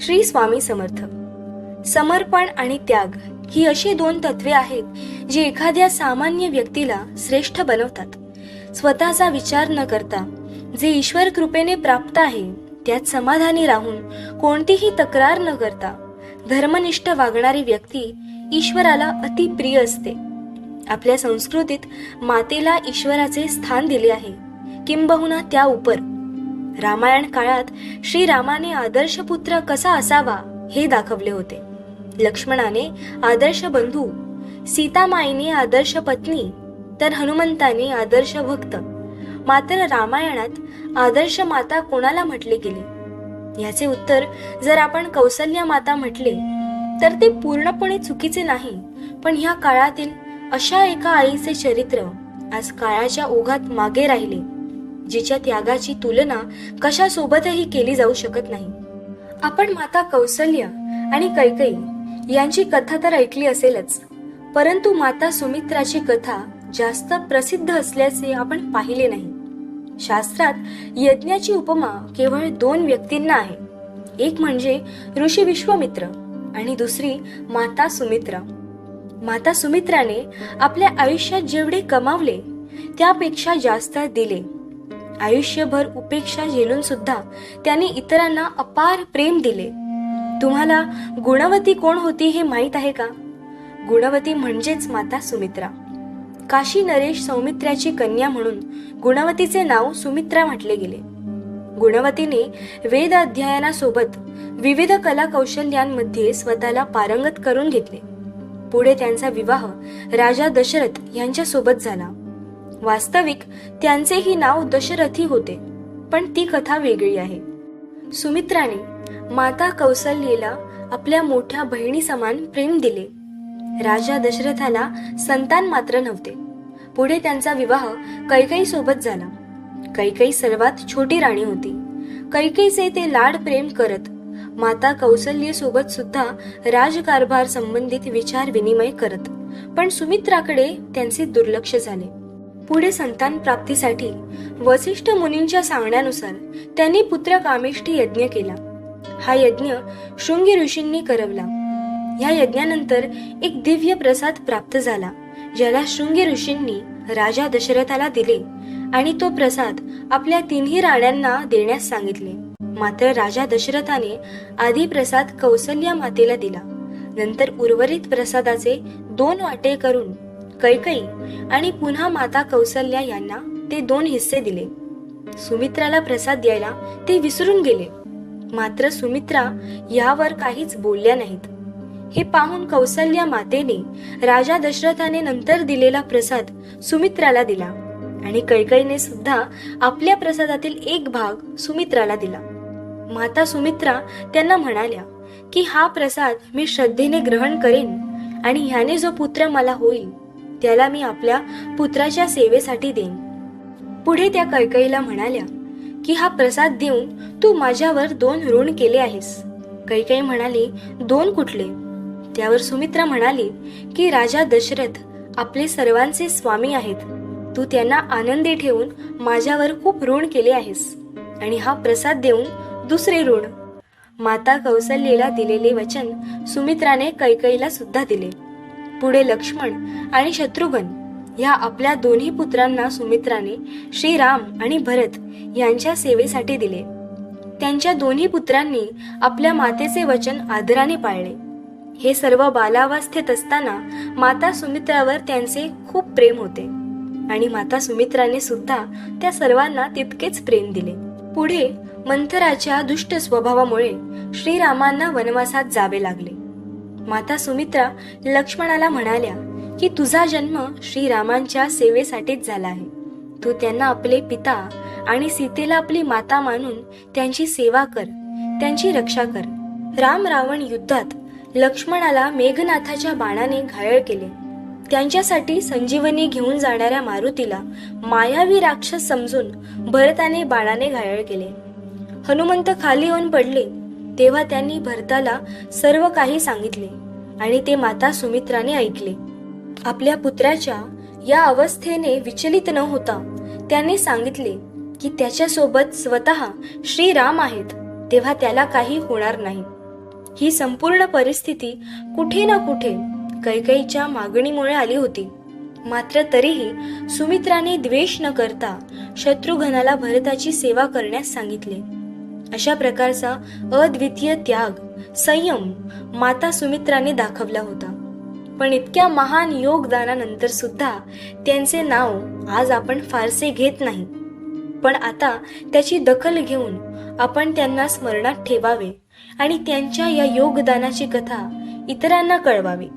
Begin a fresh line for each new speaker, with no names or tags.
श्री स्वामी समर्थ. समर्पण आणि त्याग ही अशी दोन तत्वे आहेत जी एखाद्या सामान्य व्यक्तीला श्रेष्ठ बनवतात. स्वतःचा विचार न करता जे ईश्वर कृपेने प्राप्त आहे त्यात समाधानी राहून कोणतीही तक्रार न करता धर्मनिष्ठ वागणारी व्यक्ती ईश्वराला अति प्रिय असते. आपल्या संस्कृतीत मातेला ईश्वराचे स्थान दिले आहे किंबहुना त्या उपर रामायण काळात श्रीरामाने आदर्श पुत्र कसा असावा हे दाखवले होते. लक्ष्मणाने आदर्श बंधू सीतामाईने आदर्श पत्नी तर हनुमंताने आदर्श भक्त. मात्र रामायणात आदर्श माता कोणाला म्हटले गेले? याचे उत्तर जर आपण कौसल्या माता म्हटले तर ते पूर्णपणे चुकीचे नाही पण ह्या काळातील अशा एका आईचे चरित्र आज काळाच्या ओघात मागे राहिले. जिच्या त्यागाची तुलना कशासोबतही केली जाऊ शकत नाही. आपण माता कौसल्य आणि कैकई यांची कथा तर ऐकली असेलच परंतु माता सुमित्राची कथा जास्त प्रसिद्ध असल्याचे आपण पाहिले नाही. शास्त्रात यज्ञाची उपमा केवळ दोन व्यक्तींना आहे एक म्हणजे ऋषी विश्वामित्र आणि दुसरी माता सुमित्रा. माता सुमित्राने आपल्या आयुष्यात जेवढे कमावले त्यापेक्षा जास्त दिले. आयुष्यभर उपेक्षा झेलून सुद्धा त्याने इतरांना अपार प्रेम दिले. तुम्हाला गुणवती कोण होती हे माहीत आहे का? गुणवती म्हणजेच माता सुमित्रा. काशी नरेश सौमित्र्याची कन्या म्हणून गुणवतीचे नाव सुमित्रा म्हटले गेले. गुणवतीने वेद अध्ययनासोबत विविध कला कौशल्यांमध्ये स्वतःला पारंगत करून घेतले. पुढे त्यांचा विवाह राजा दशरथ यांच्यासोबत झाला. वास्तविक त्यांचेही नाव दशरथी होते पण ती कथा वेगळी आहे. सुमित्राने माता कौसल्येला आपल्या मोठ्या बहिणी समान प्रेम दिले. राजा दशरथाला संतान मात्र नव्हते. पुढे त्यांचा विवाह कैकई सोबत झाला. कैकई सर्वात छोटी राणी होती. कैकईचे ते लाड प्रेम करत माता कौसल्य सोबत सुद्धा राजकारभार संबंधित विचार विनिमय करत पण सुमित्राकडे त्यांचे दुर्लक्ष झाले. पुढे संतान प्राप्तीसाठी वसिष्ठ मुनींच्या सांगण्यानुसार त्यांनी पुत्र कामिष्ठी यज्ञ केला. हा यज्ञ शृंगी ऋषींनी करवला. या यज्ञानंतर एक दिव्य प्रसाद प्राप्त झाला ज्याला शृंगी ऋषींनी राजा दशरथाला दिले आणि तो प्रसाद आपल्या तिन्ही राण्यांना देण्यास सांगितले. मात्र राजा दशरथाने आधी प्रसाद कौसल्या मातेला दिला. नंतर उर्वरित प्रसादाचे दोन वाटे करून कैकई आणि पुन्हा माता कौसल्या यांना ते दोन हिस्से दिले. सुमित्राला प्रसाद द्यायला ते विसरून गेले. मात्र सुमित्रा यावर काहीच बोलल्या नाहीत. हे पाहून कौसल्या मातेने राजा दशरथाने नंतर दिलेला प्रसाद सुमित्राला दिला आणि कैकईने सुद्धा आपल्या प्रसादातील एक भाग सुमित्राला दिला. माता सुमित्रा त्यांना म्हणाल्या की हा प्रसाद मी श्रद्धेने ग्रहण करेन आणि ह्याने जो पुत्र मला होईल त्याला मी आपल्या पुत्राच्या सेवेसाठी देईन. पुढे त्या कैकईला म्हणाल्या की हा प्रसाद देऊन तू माझ्यावर दोन ऋण केले आहेस. कैकई म्हणाली दोन कुठले? त्यावर सुमित्रा म्हणाली की राजा दशरथ आपले सर्वांचे स्वामी आहेत. तू त्यांना आनंदी ठेवून माझ्यावर खूप ऋण केले आहेस. आणि हा प्रसाद देऊन दुसरे ऋण. माता कौसल्येला दिलेले वचन सुमित्राने कैकईला सुद्धा दिले. पुढे लक्ष्मण आणि शत्रुघ्न या आपल्या दोन्ही पुत्रांना सुमित्राने श्रीराम आणि भरत यांच्या सेवेसाठी दिले. त्यांच्या दोन्ही पुत्रांनी आपल्या मातेचे वचन आदराने पाळले. हे सर्व बालावस्थेत असताना माता सुमित्रावर त्यांचे खूप प्रेम होते आणि माता सुमित्राने सुद्धा त्या सर्वांना तितकेच प्रेम दिले. पुढे मंथराच्या दुष्ट स्वभावामुळे श्रीरामांना वनवासात जावे लागले. माता सुमित्रा लक्ष्मणाला म्हणाल्या की तुझा जन्म श्रीरामांच्या सेवेसाठीच झाला आहे. तू त्यांना आपले पिता आणि सीतेला आपली माता मानून त्यांची सेवा कर त्यांची रक्षा कर. राम रावण युद्धात लक्ष्मणाला मेघनाथाच्या बाणाने घायल केले. त्यांच्यासाठी संजीवनी घेऊन जाणाऱ्या मारुतीला मायावी राक्षस समजून भरताने बाणाने घायल केले. हनुमंत खाली येऊन पडले. तेव्हा त्यांनी भरताला सर्व काही सांगितले आणि ते माता सुमित्राने ऐकले. आपल्या पुत्राच्या या अवस्थेने विचलित न होता त्याने सांगितले की त्याच्यासोबत स्वतः श्रीराम आहेत तेव्हा त्याला काही होणार नाही. ही संपूर्ण परिस्थिती कुठे ना कुठे कैकईच्या मागणीमुळे आली होती. मात्र तरीही सुमित्राने द्वेष न करता शत्रुघ्नाला भरताची सेवा करण्यास सांगितले. अशा प्रकारचा अद्वितीय त्याग संयम माता सुमित्राने दाखवला होता. पण इतक्या महान योगदानानंतर सुद्धा त्यांचे नाव आज आपण फारसे घेत नाही. पण आता त्याची दखल घेऊन आपण त्यांना स्मरणात ठेवावे आणि त्यांच्या या योगदानाची कथा इतरांना कळवावी.